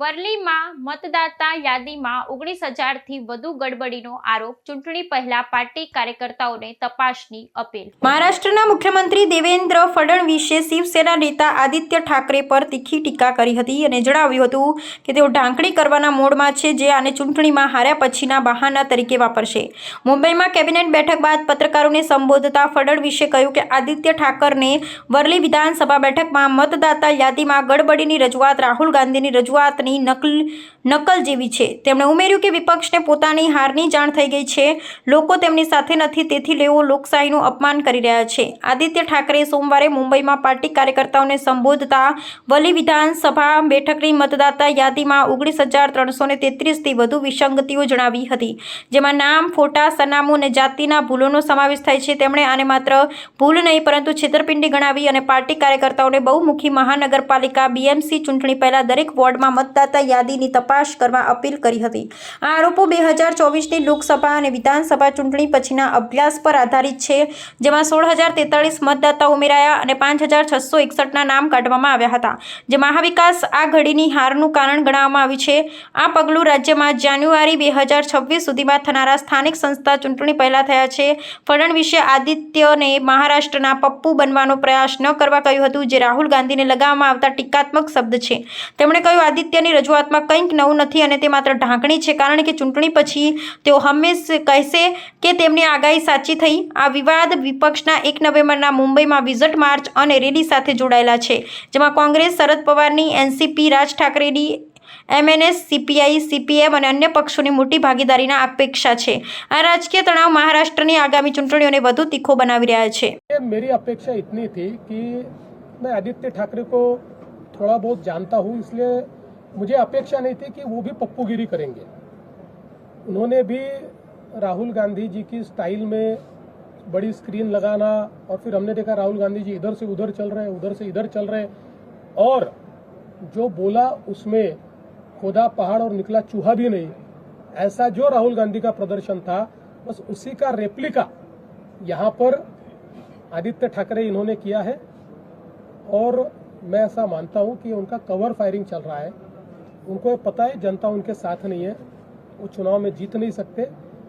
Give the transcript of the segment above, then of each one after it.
વરલીમાં મતદાતા યાદીમાં ઓગણીસ હજારથી વધુ ગડબડીનો આરોપ. ચૂંટણી પહેલા પાર્ટી કાર્યકર્તાઓને તપાસની અપીલ. મહારાષ્ટ્રના મુખ્યમંત્રી દેવેન્દ્ર ફડણવીસે શિવસેના નેતા આદિત્ય ઠાકરે પર તીખી ટીકા કરી હતી અને જણાવ્યું હતું કે તેઓ ઢાંકણી કરવાના મોડમાં છે, જે આને ચૂંટણીમાં હાર્યા પછીના બહાના તરીકે વાપરશે. મુંબઈમાં કેબિનેટ બેઠક બાદ પત્રકારોને સંબોધતા ફડણવીસે કહ્યું કે આદિત્ય ઠાકરને વરલી વિધાનસભા બેઠકમાં મતદાતા યાદીમાં ગડબડીની રજૂઆત, રાહુલ ગાંધીની રજૂઆતની નકલ નકલ જેવી છે. તેમણે ઉમેર્યું કે વિપક્ષને પોતાની હારની જાણ થઈ ગઈ છે. લોકો તેમની સાથે નથી, તેથી તેઓ લોકશાહીનું અપમાન કરી રહ્યા છે. આદિત્ય ઠાકરે સોમવારે મુંબઈમાં પાર્ટી કાર્યકર્તાઓને સંબોધતા વલી વિધાનસભા બેઠકની મતદાતા યાદીમાં ઓગણીસ હજાર ત્રણસો ને તેત્રીસથી વધુ વિસંગતિઓ જણાવી હતી, જેમાં નામ, ફોટા, સરનામું અને જાતિના ભૂલોનો સમાવેશ થાય છે. તેમણે આને માત્ર ભૂલ નહીં, પરંતુ છેતરપિંડી ગણાવી અને પાર્ટી કાર્યકર્તાઓને બહુમુખી મહાનગરપાલિકા, બીએમસી ચૂંટણી પહેલા દરેક વોર્ડમાં મતદાતા યાદીની તપાસ કરવા અપીલ કરી હતી. આ આરોપો બે હજાર ચોવીસની લોકસભા અને વિધાનસભા ચૂંટણી પછીના અભ્યાસ પર આધારિત છે, જેમાં સોળ હજાર તેતાળીસ મતદાતા ઉમેરાયા અને પાંચ હજાર છસો એકસઠના નામ કાઢવામાં આવ્યા હતા. જે મહાવિકાસ આ ઘડીની હારનું કારણ ગણાવવામાં આવ્યું છે. આ પગલું રાજ્યમાં જાન્યુઆરી બે હજાર છવ્વીસ સુધીમાં થનારા સ્થાનિક સંસ્થા ચૂંટણી પહેલાં થયા છે. ફડણવીસે આદિત્યને મહારાષ્ટ્રના પપ્પુ બનવાનો પ્રયાસ ન કરવા કહ્યું હતું, જે રાહુલ ગાંધીને લગાવવામાં આવતા ટીકાત્મક શબ્દ છે. તેમણે કહ્યું, આદિત્યની રજૂઆતમાં કંઈક નવું નથી અને તે માત્ર ઢાંકણી છે કારણ કે ચૂંટણી પછી તેઓ હંમેશ કહેશે કે તેમની આગાહી સાચી થઈ આ વિવાદ વિપક્ષના એક નવેમ્બરના મુંબઈમાં વિઝટ માર્ચ અને રેલી સાથે જોડાયેલા છે જેમાં કોંગ્રેસ શરદ પવારની એનસીપી રાજ ઠાકરેની એમએનએસ સીપીઆઈ સીપીએમ અને અન્ય પક્ષોની મોટી ભાગીદારીના અપેક્ષા છે આ રાજકીય તણાવ મહારાષ્ટ્રની આગામી ચૂંટણીઓને વધુ તીખો બનાવી રહ્યા છે ये मेरी अपेक्षा इतनी थी कि मैं आदित्य ठाकरे को थोड़ा बहुत जानता हूँ इसलिए मुझे अपेक्षा नहीं थी कि वो भी पप्पूगिरी करेंगे। उन्होंने भी राहुल गांधी जी की स्टाइल में बड़ी स्क्रीन लगाना और फिर हमने देखा राहुल गांधी जी इधर से उधर चल रहे हैं, उधर से इधर चल रहे और जो बोला उसमें खोदा पहाड़ और निकला चूहा भी नहीं। ऐसा जो राहुल गांधी का प्रदर्शन था, बस उसी का रेप्लिका यहाँ पर आदित्य ठाकरे इन्होंने किया है। और मैं ऐसा मानता हूँ कि उनका कवर फायरिंग चल रहा है। उनको पता है, जनता उनके साथ नहीं है। वो चुनाव में जीत नहीं सकते।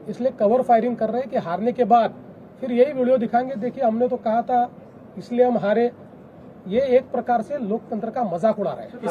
इसलिए कवर फायरिंग कर रहे हैं कि हारने के बाद फिर यही वीडियो दिखाएँगे। देखिए, हमने तो कहा था, इसलिए हम हारे। ये एक प्रकार से लोकतंत्र का मज़ाक उड़ा रहे हैं।